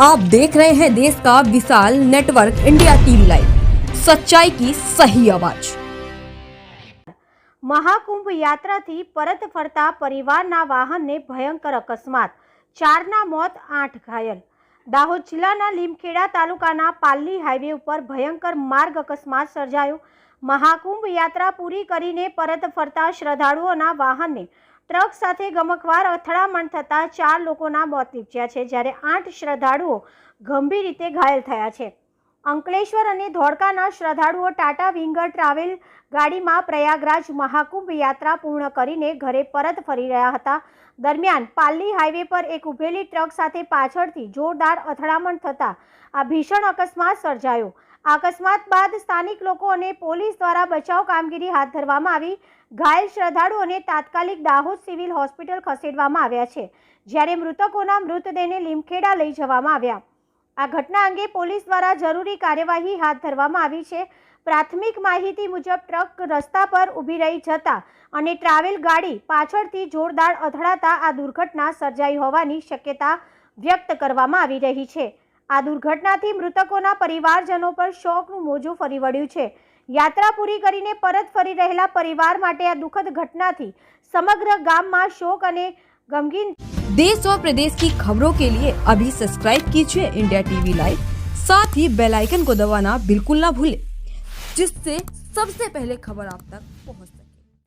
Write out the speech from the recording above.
आप देख रहे हैं देश का विशाल नेटवर्क इंडिया टीवी लाइव सच्चाई की सही आवाज મહાકુંભ યાત્રાથી પરત ફરતા પરિવારના વાહનને ભયંકર અકસ્માત ચારના મોત આઠ ઘાયલ દાહોદ જિલ્લાના લીમખેડા તાલુકાના પાલ્લી હાઈવે ઉપર ભયંકર માર્ગ અકસ્માત સર્જાયો મહાકુંભ યાત્રા પૂરી કરીને પરત ફરતા શ્રદ્ધાળુઓના વાહનને ટ્રક સાથે ગમકવાર અથડામણ થતાં ચાર લોકોના મોત નીપજ્યા છે, જ્યારે આઠ શ્રદ્ધાળુઓ ગંભીર રીતે ઘાયલ થયા છે. અંકલેશ્વર અને ધોળકાના શ્રદ્ધાળુઓ ટાટા વિંગર ટ્રાવેલ ગાડીમાં પ્રયાગરાજ મહાકુંભ યાત્રા પૂર્ણ કરીને ઘરે પરત ફરી રહ્યા હતા. દરમિયાન પાલ્લી હાઈવે પર એક ઉભેલી ટ્રક સાથે પાછળથી જોરદાર અથડામણ થતાં આ ભીષણ અકસ્માત સર્જાયો. અકસ્માત બાદ સ્થાનિક લોકો અને પોલીસ દ્વારા બચાવ કામગીરી હાથ ધરવામાં આવી. ઘાયલ શ્રદ્ધાળુઓને તાત્કાલિક દાહોદ સિવિલ હોસ્પિટલ ખસેડવામાં આવ્યા છે, જ્યારે મૃતકોના મૃતદેહને લીમખેડા લઈ જવામાં આવ્યા. આ ઘટના અંગે પોલીસ દ્વારા જરૂરી કાર્યવાહી હાથ ધરવામાં આવી છે. પ્રાથમિક માહિતી મુજબ ટ્રક રસ્તા પર ઊભી રહી જતા અને ટ્રાવેલ ગાડી પાછળથી જોરદાર અથડાતા આ દુર્ઘટના સર્જાઈ હોવાની શક્યતા વ્યક્ત કરવામાં આવી રહી છે. આ દુર્ઘટનાથી મૃતકોના પરિવારજનો પર શોકનું મોજું ફરી વળ્યું છે યાત્રા પૂરી કરીને પરત ફરી રહેલા પરિવાર માટે આ દુઃખદ ઘટનાથી સમગ્ર ગામમાં શોક અને ગમગીન देश और प्रदेश की खबरों के लिए अभी सब्सक्राइब कीजिए इंडिया टीवी लाइव साथ ही बेल आइकन को दबाना बिल्कुल ना भूलें जिससे सबसे पहले खबर आप तक पहुंच